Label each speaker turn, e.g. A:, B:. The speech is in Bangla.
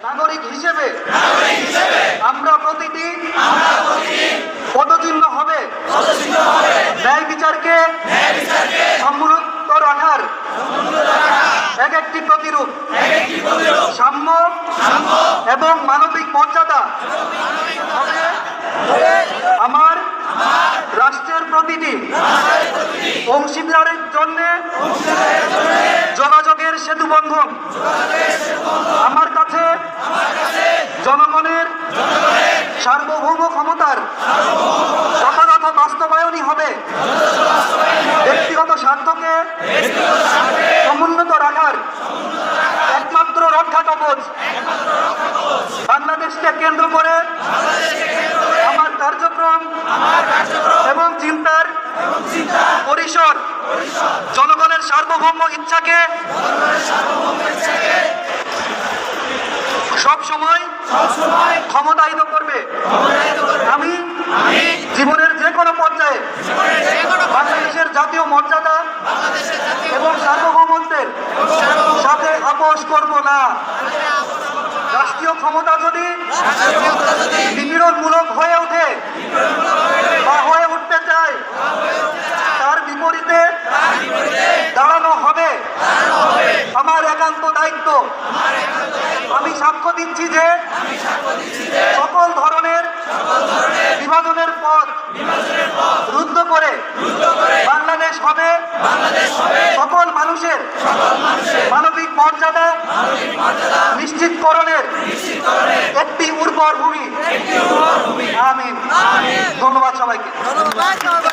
A: নাগরিক হিসেবে আমরা প্রতিটি পদচিহ্ন হবে ন্যায় বিচারকে সমুন্নত রাখার এক একটি প্রতিরূপ সাম্য এবং মানবিক মর্যাদা আমার রাষ্ট্রের প্রতিটি অংশীদারের জন্য যোগাযোগের সেতু বন্ধন আমার কাছে জনগণের সার্বভৌম ক্ষমতার যথাযথ বাস্তবায়নই হবে। ব্যক্তিগত স্বার্থকে সমুন্নত রাখার একমাত্র রক্ষা কবচ বাংলাদেশকে কেন্দ্র করে আমার কার্যক্রম এবং চিন্তার পরিসর জনগণের সার্বভৌম ইচ্ছাকে সব সময় ক্ষমতায়িত করবে। আমি জীবনের যে কোনো পর্যায়ে বাংলাদেশের জাতীয় মর্যাদা এবং সার্বভৌমত্বের সাথে আপোষ করব না। রাষ্ট্রীয় ক্ষমতা যদি নিপীড়নমূলক হয়ে ওঠে বা হয়ে উঠতে চায় তার বিপরীতে দাঁড়ানো হবে। আমার একান্ত দায়িত্ব। সাক্ষ্য দিচ্ছি যে সকল ধরনের বিভাজনের পথ রুদ্ধ করে বাংলাদেশ হবে সকল মানুষের মানবিক মর্যাদা নিশ্চিতকরণের একটি উর্বর ভূমি। আমিন। ধন্যবাদ সবাইকে।
B: ধন্যবাদ